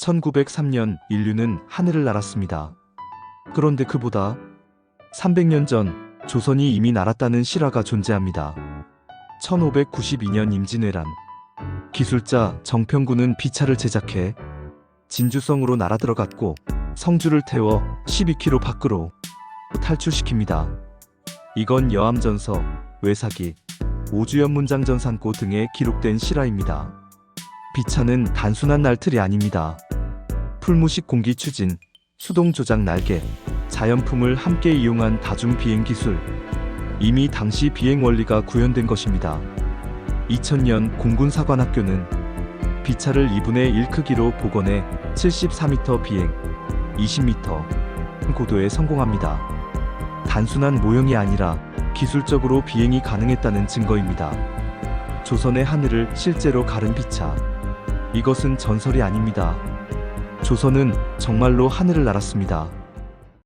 1903년 인류는 하늘을 날았습니다. 그런데 그보다 300년 전 조선이 이미 날았다는 실화가 존재합니다. 1592년 임진왜란 기술자 정평군은 비차를 제작해 진주성으로 날아 들어갔고 성주를 태워 12km 밖으로 탈출시킵니다. 이건 여암전서, 외사기, 오주연 문장전산고 등에 기록된 실화입니다. 비차는 단순한 날틀이 아닙니다. 풀무식 공기 추진, 수동 조작 날개, 자연품을 함께 이용한 다중 비행 기술. 이미 당시 비행 원리가 구현된 것입니다. 2000년 공군사관학교는 비차를 2분의 1 크기로 복원해 74m 비행, 20m 고도에 성공합니다. 단순한 모형이 아니라 기술적으로 비행이 가능했다는 증거입니다. 조선의 하늘을 실제로 가른 비차. 이것은 전설이 아닙니다. 조선은 정말로 하늘을 날았습니다.